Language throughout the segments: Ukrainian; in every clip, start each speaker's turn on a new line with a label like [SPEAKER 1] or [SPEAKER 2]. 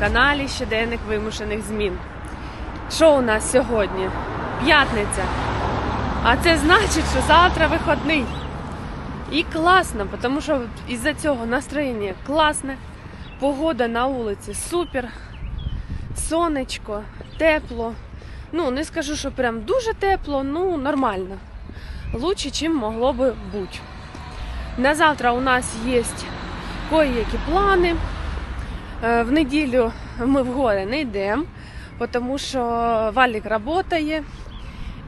[SPEAKER 1] каналі Щоденник вимушених змін. Що у нас сьогодні? П'ятниця. А це значить, що завтра вихідний. І класно, тому що із-за цього настроєння класне, погода на вулиці супер, сонечко, тепло. Ну, не скажу, що прям дуже тепло, ну нормально. Лучше, чим могло би бути. На завтра у нас є кое-які плани. Е, В неділю ми в гори не йдемо, тому що Валік працює.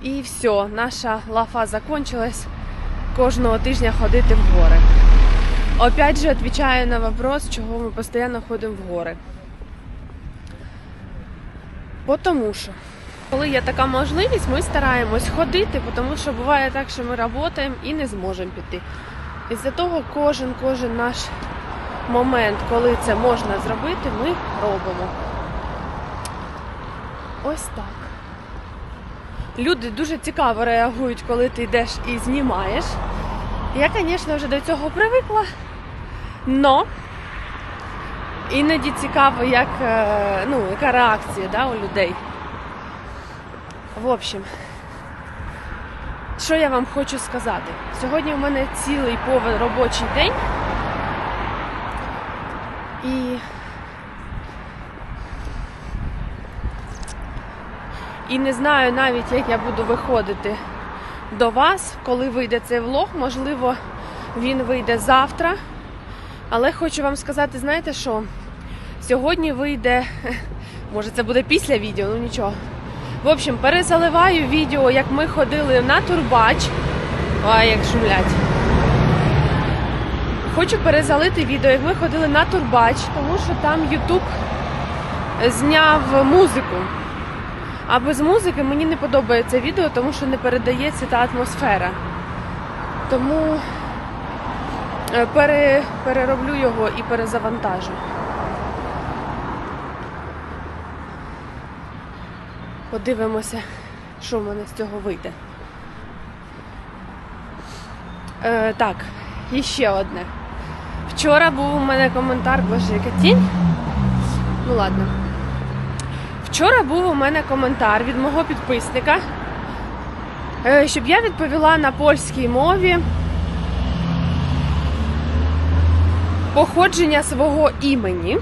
[SPEAKER 1] І все, наша лафа закончилась кожного тижня ходити в гори. Опять же, відповідаю на вопрос, чого ми постійно ходимо в гори. Тому що, коли є така можливість, ми стараємось ходити, тому що буває так, що ми працюємо і не зможемо піти. Із-за того кожен кожен наш момент, коли це можна зробити, ми робимо. Ось так. Люди дуже цікаво реагують, коли ти йдеш і знімаєш. Я, звісно, вже до цього привикла, но іноді цікаво, як, е, ну, яка реакція да, у людей. В общем, що я вам хочу сказати? Сьогодні у мене цілий повен робочий день. І І не знаю навіть, як я буду виходити до вас, коли вийде цей влог. Можливо, він вийде завтра. Але хочу вам сказати, знаєте що? Сьогодні вийде, може це буде після відео, ну нічого. В общем, перезаливаю відео, як ми ходили на турбач. Ой, як шумлять. Хочу перезалити відео, як ми ходили на турбач, тому що там Ютуб зняв музику. А без музики мені не подобається відео, тому що не передається та атмосфера. Тому е, пере, перероблю його і перезавантажу. Подивимося, що в мене з цього вийде. Е, так, і ще одне. Вчора був у мене коментар, боже, яка тінь. Ну ладно. Вчора був у мене коментар від мого підписника, е, щоб я відповіла на польській мові походження свого імені.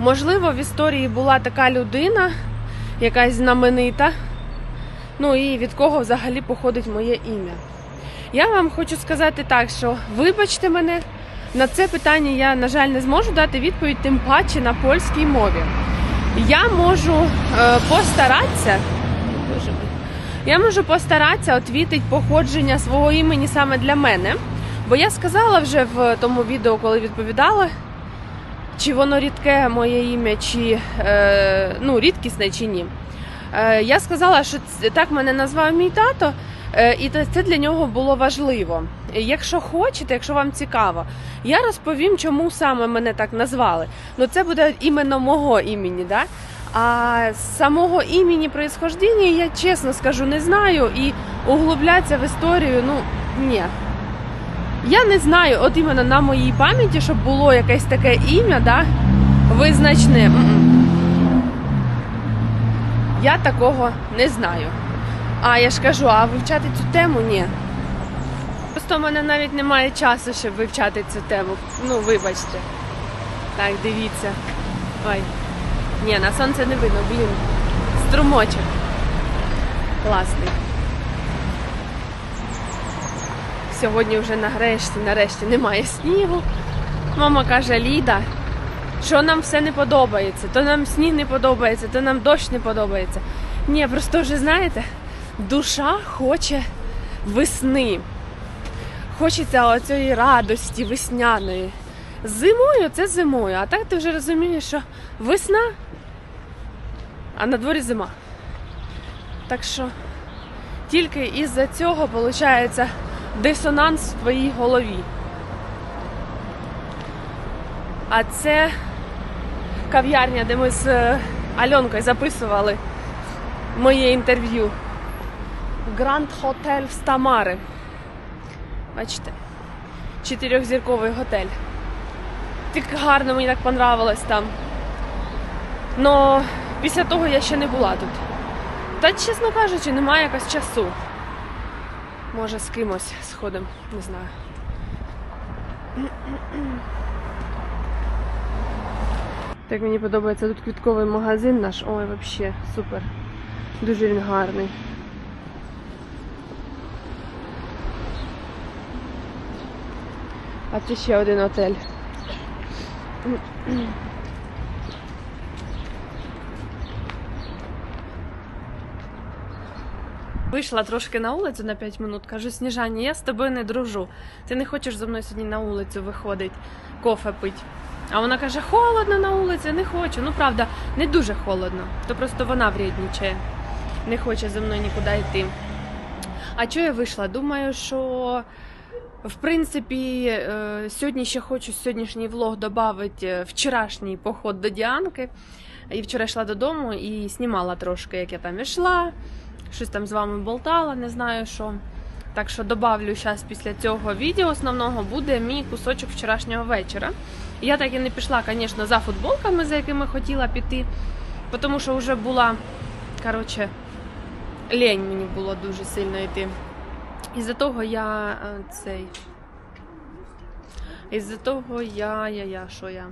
[SPEAKER 1] Можливо, в історії була така людина, якась знаменита, ну і від кого взагалі походить моє ім'я. Я вам хочу сказати так, що вибачте мене, на це питання я, на жаль, не зможу дати відповідь, тим паче на польській мові. Я можу е, постаратися. Я можу постаратися відвідати походження свого імені саме для мене. Бо я сказала вже в тому відео, коли відповідала, чи воно рідке моє ім'я, чи е, ну, рідкісне, чи ні. Е, я сказала, що так мене назвав мій тато, і це для нього було важливо. Якщо хочете, якщо вам цікаво, я розповім, чому саме мене так назвали. Ну це буде іменно мого імені, да? А самого імені происхождення я чесно скажу, не знаю і углублятися в історію, ну ні. Я не знаю, от іменно на моїй пам'яті, щоб було якесь таке ім'я, да, визначне. Я такого не знаю. А я ж кажу, а вивчати цю тему ні. Просто в мене навіть немає часу, щоб вивчати цю тему. Ну, вибачте. Так, дивіться. Ой. Ні, на сонце не видно, блін. Струмочок. Класний. Сьогодні вже нарешті, нарешті немає снігу. Мама каже, Ліда, що нам все не подобається. То нам сніг не подобається, то нам дощ не подобається. Ні, просто вже знаєте, душа хоче весни. Хочеться оцієї радості весняної. Зимою це зимою, а так ти вже розумієш, що весна, а на дворі зима. Так що тільки із-за цього виходить дисонанс в твоїй голові. А це кав'ярня, де ми з е, Альонкою записували моє інтерв'ю. Гранд Хотель в Стамари. Бачите? Чотирьохзірковий готель. Так гарно, мені так понравилось там. Но після того я ще не була тут. Та, чесно кажучи, немає якось часу. Може, з кимось сходимо, не знаю. Так мені подобається тут квітковий магазин наш. Ой, взагалі, супер. Дуже він гарний. А це ще один отель. Вийшла трошки на вулицю на 5 минут, кажу, Сніжані, я з тобою не дружу. Ти не хочеш зі мною сьогодні на вулицю виходити, кофе пить. А вона каже, холодно на вулиці, не хочу. Ну, правда, не дуже холодно. То просто вона вреднічає. Не хоче зі мною нікуди йти. А чого я вийшла? Думаю, що в принципі е, сьогодні ще хочу сьогоднішній влог додати вчорашній поход до Діанки. І вчора йшла додому і знімала трошки, як я там йшла, щось там з вами болтала, не знаю що. Так що добавлю зараз після цього відео основного буде мій кусочок вчорашнього вечора. Я так і не пішла, звісно, за футболками, за якими хотіла піти, тому що вже була, коротше, лень мені було дуже сильно йти. Із-за того я е, цей. Із-за того я, я, я, що я.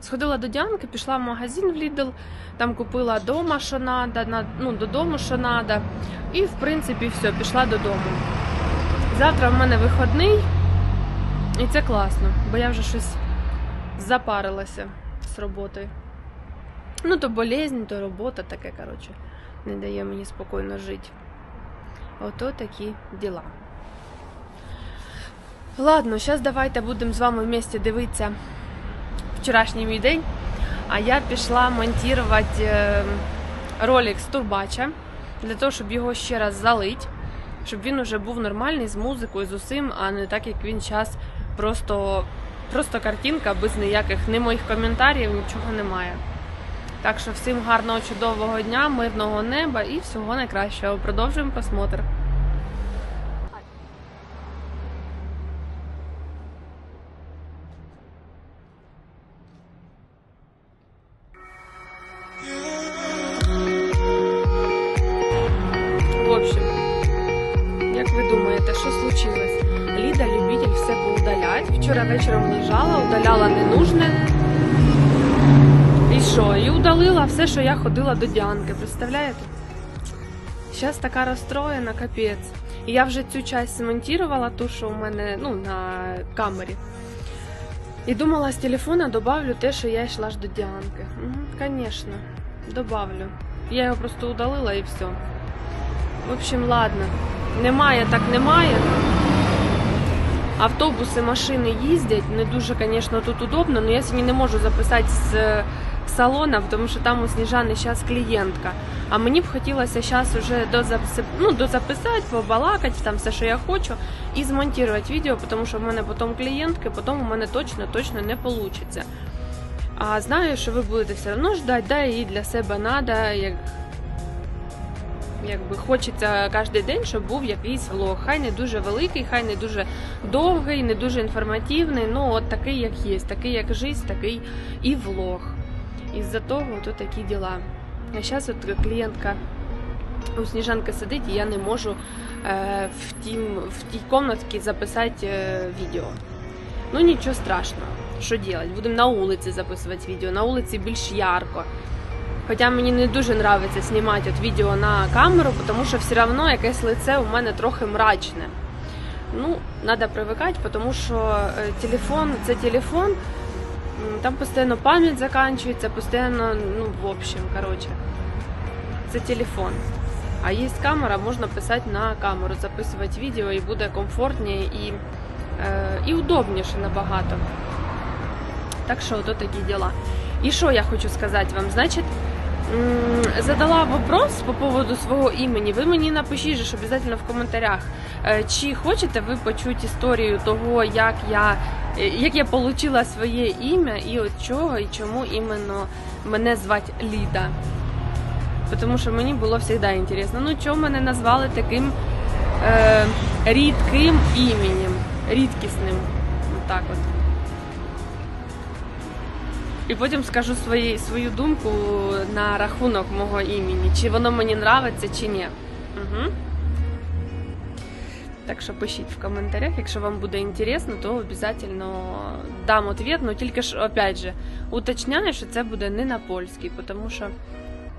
[SPEAKER 1] Сходила до Діанки, пішла в магазин в Lidl, там купила дома, що на, ну, додому, що. І, в принципі, все, пішла додому. Завтра в мене виходний, і це класно, бо я вже щось запарилася з роботою. Ну, то болезнь, то робота таке, коротше, не дає мені спокійно жити. Ото такі діла. Ладно, зараз давайте будемо з вами вместе дивитися вчорашній мій день. А я пішла монтувати е, ролик з Турбача для того, щоб його ще раз залить, щоб він уже був нормальний з музикою, з усім, а не так, як він зараз просто, просто картинка без ніяких ні моїх коментарів, нічого немає. Так що всім гарного, чудового дня, мирного неба і всього найкращого. Продовжуємо просмотр. В общем, як ви думаєте, що случилось? Ліда любитель все поудалять. Вчора вечором лежала, удаляла ненужне. Що? І удалила все, що я ходила до Діанки. Представляєте? Зараз така розстроєна, капець. І я вже цю часть смонтувала, ту, що у мене ну, на камері. І думала, з телефона добавлю те, що я йшла ж до Діанки. Звісно, добавлю. Я його просто удалила і все. В общем, ладно. Немає, так немає. Автобуси, машини їздять. Не дуже, звісно, тут удобно, але я сьогодні не можу записати з салона, тому що там у Сніжани зараз клієнтка. А мені б хотілося зараз вже дозаписати, ну, дозаписати, побалакати, там все, що я хочу, і змонтувати відео, тому що в мене потім клієнтки, потім у мене точно точно не вийде. А знаю, що ви будете все одно ждати, да, і для себе треба, як якби хочеться кожен день, щоб був якийсь влог. Хай не дуже великий, хай не дуже довгий, не дуже інформативний. Ну от такий, як є, такий, як життя, такий і влог. Із-за того то такі діла. А зараз от клієнтка у Сніжанки сидить, і я не можу е, в, тім, в тій кімнаті записати е, відео. Ну нічого страшного. Що робити? Будемо на вулиці записувати відео. На вулиці більш ярко. Хоча мені не дуже подобається знімати от відео на камеру, тому що все одно якесь лице у мене трохи мрачне. Ну, треба привикати, тому що е, телефон це телефон, там постійно пам'ять закінчується, постійно, ну, в общем, коротше, це телефон. А є камера, можна писати на камеру, записувати відео і буде комфортніше і, і удобніше набагато. Так що, ото такі діла. І що я хочу сказати вам? Значить, задала вопрос по поводу свого імені. Ви мені напишіть же обов'язково в коментарях, е, чи хочете ви почути історію того, як я, як я отримала своє ім'я і от чого і чому іменно мене звати Ліда. Тому що мені було завжди цікаво, ну чого мене назвали таким е, рідким іменем, рідкісним. Отак от. І потім скажу свої, свою думку на рахунок мого імені, чи воно мені нравиться, чи ні. Угу. Так що пишіть в коментарях, якщо вам буде інтересно, то обов'язково дам ответ, но тільки ж, опять же, уточняю, що це буде не на польській, тому що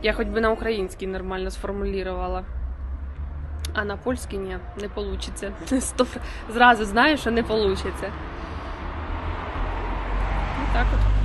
[SPEAKER 1] я хоч би на українській нормально сформулювала. А на польській ні, не вийде. Зразу знаю, що не вийде. Ну так от.